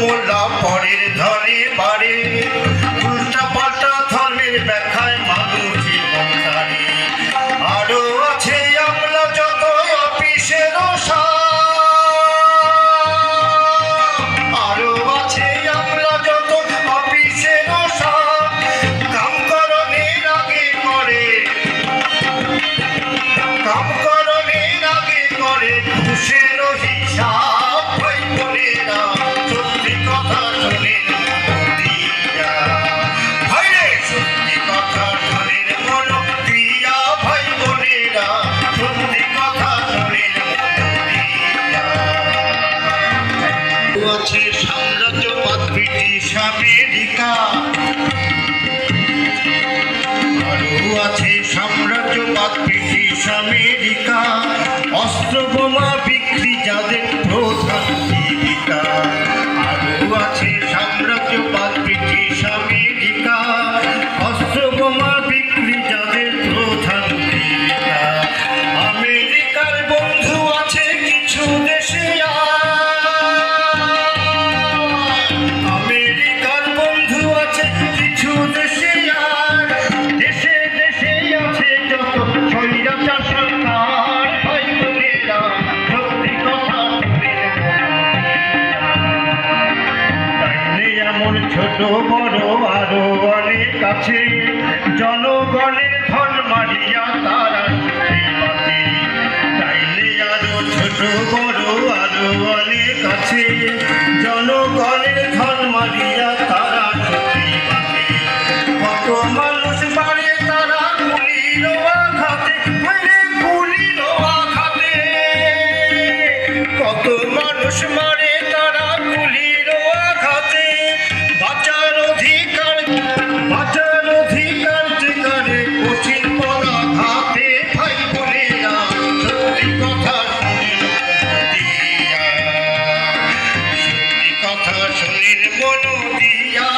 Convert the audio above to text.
মোল্লা সাম্রাজ্য সাম্রাজ্যবাদ British America. আরও আছে সাম্রাজ্যবাদ ব্রিটিশ আমেরিকা। অস্ত্র বোমা আরও বড়, আরও অনেক কাছে জনগণের ধন মারিয়া তারা তাইলে আরও ছোট, বড়, আরও অনেক আছে। জনগণের ধন মারিয়া তারা কত মানুষ বাড়ে তারা গুলির আঘাতে গুলির আঘাতে। কত মানুষ মারে কথা শুনিল মন দিয়া।